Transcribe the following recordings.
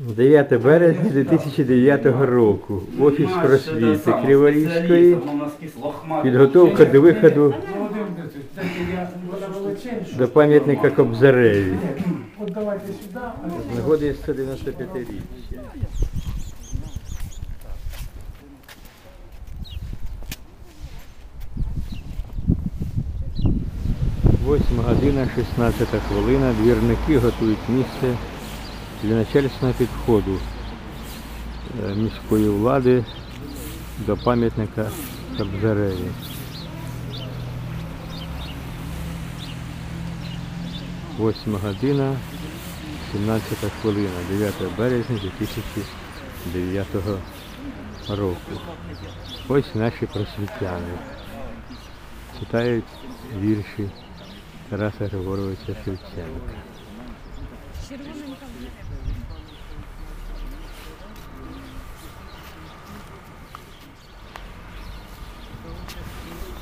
9 березня 2009 року. Офіс просвіти Криворізької. Підготовка до виходу до пам'ятника Кобзареві. З нагоди 195-річчя. Восьма година, 16 хвилина. Двірники готують місце для начальственного підходу е, міської влади до пам'ятника Кобзареві. Восьма година, 17 хвилина, 9 березня 2009 року. Ось наші просвітяни. Читають вірші Тараса Григоровича Шевченка.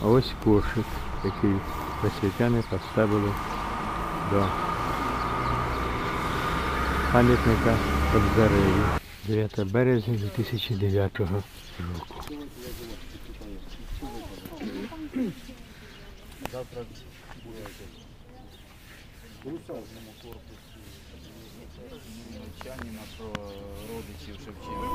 А ось кошик, який просвітяни поставили до пам'ятника Кобзареві 9 березня 2009 року. Чаніна про родичів Шевченка.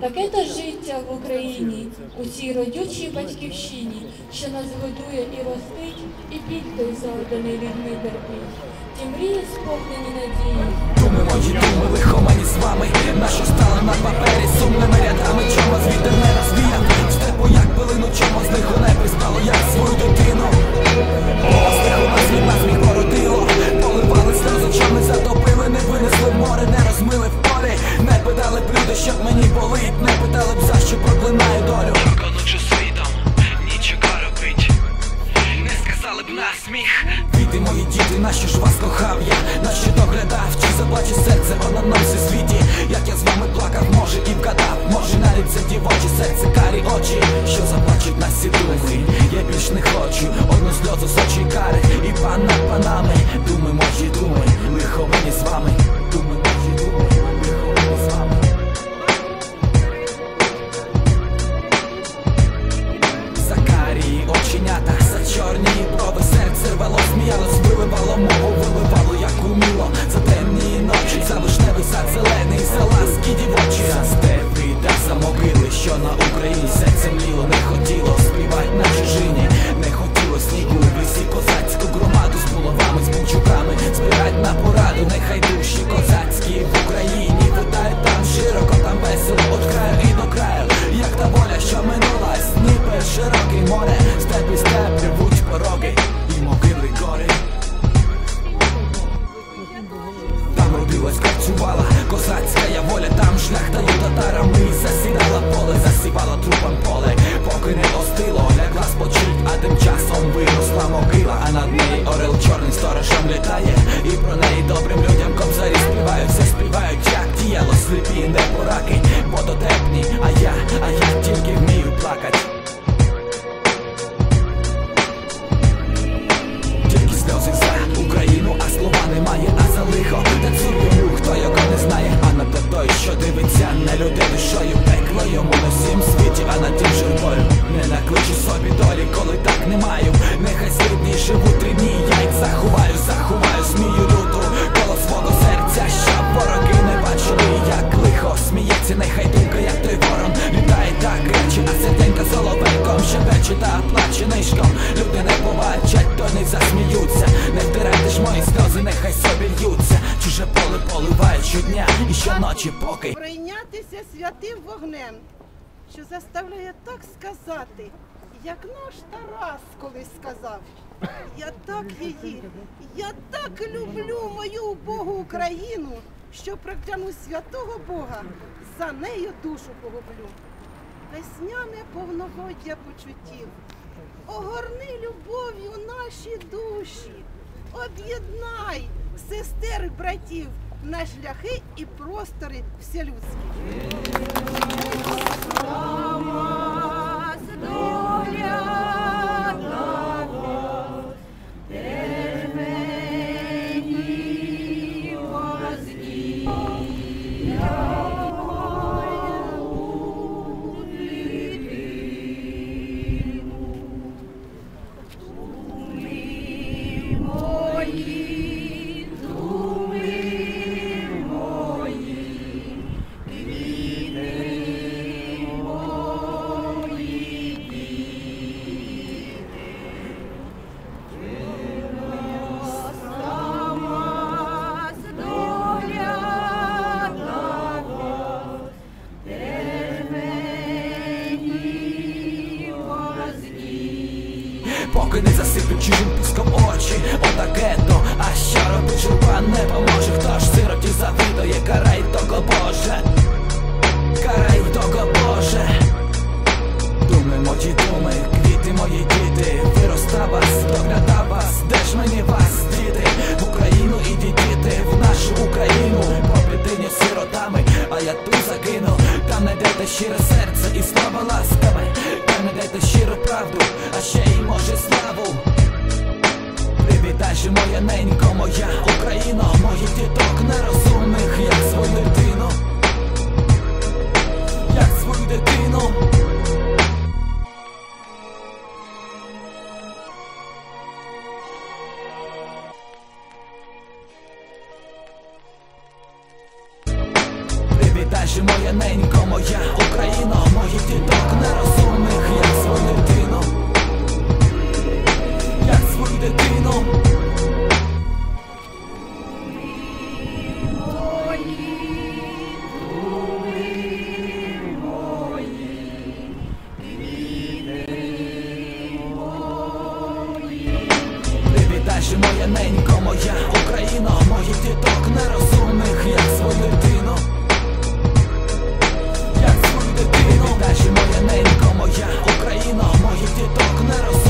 Таке то життя в Україні, у цій родючій батьківщині, що нас годує і ростить, і під той завданий людьми терпить. Ті мрії сповнені надії, Думи мої думи, лихомані з вами. Нащо стали на папері сумними рядами? Чому звідти не розвіяв В степу як пилину, чому Діти мої діти, нащо ж вас кохав я? Нащо доглядав, чи заплаче серце воно на всі світі? Як я з вами плакав, може і вгадав? Може навіть це дівочі серце, карі очі. Що заплачуть на всі думи Я більш не хочу. Одну сльозу з очі кари. І пан над панами. Думи мої думи, лихо мені з вами що на Україні серце мліло, не хотіло співать на чужині, не хотіло снігу в лісі козацьку громаду з булавами, з бунчуками. Збирать на пораду, нехай душі козацькі в Україні. Питають там широко, там весело, от краю і до краю, як та воля, що минулась, ніби широке море. серці, нехай білка, як той ворон. Літає так речі, а серденька соловейком Щебече та плаче нишком Люди не побачать, то не засміються. Не втирайте ж мої сльози, нехай собі льються Чуже поле поливають щодня і щоночі поки. Прийнятися святим вогнем, що заставляє так сказати. Як наш Тарас колись сказав, я так її, я так люблю мою Богу Україну, що прокляну святого Бога за нею душу погублю. Весняне повногоддя почуттів, огорни любов'ю наші душі, об'єднай сестер братів на шляхи і простори вселюдські. Поки не засипить чужим пуском очі. Отаке то, а що робить журба? Не поможе. Хто ж сироті завидує, карай того Боже. Карай того Боже. Думи мої думи, квіти мої діти. Вироста Привітай моя ненько, моя Україно Моїх діток нерозумних, як свою дитину. Як свою дитину. Моя ненько, моя Україно Моїх діток нерозумних, як свою дитину же моя Україна Моїх діток не як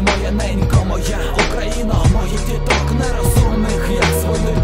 моя ненько, моя. Україна, Моїх діток нерозумних, як свою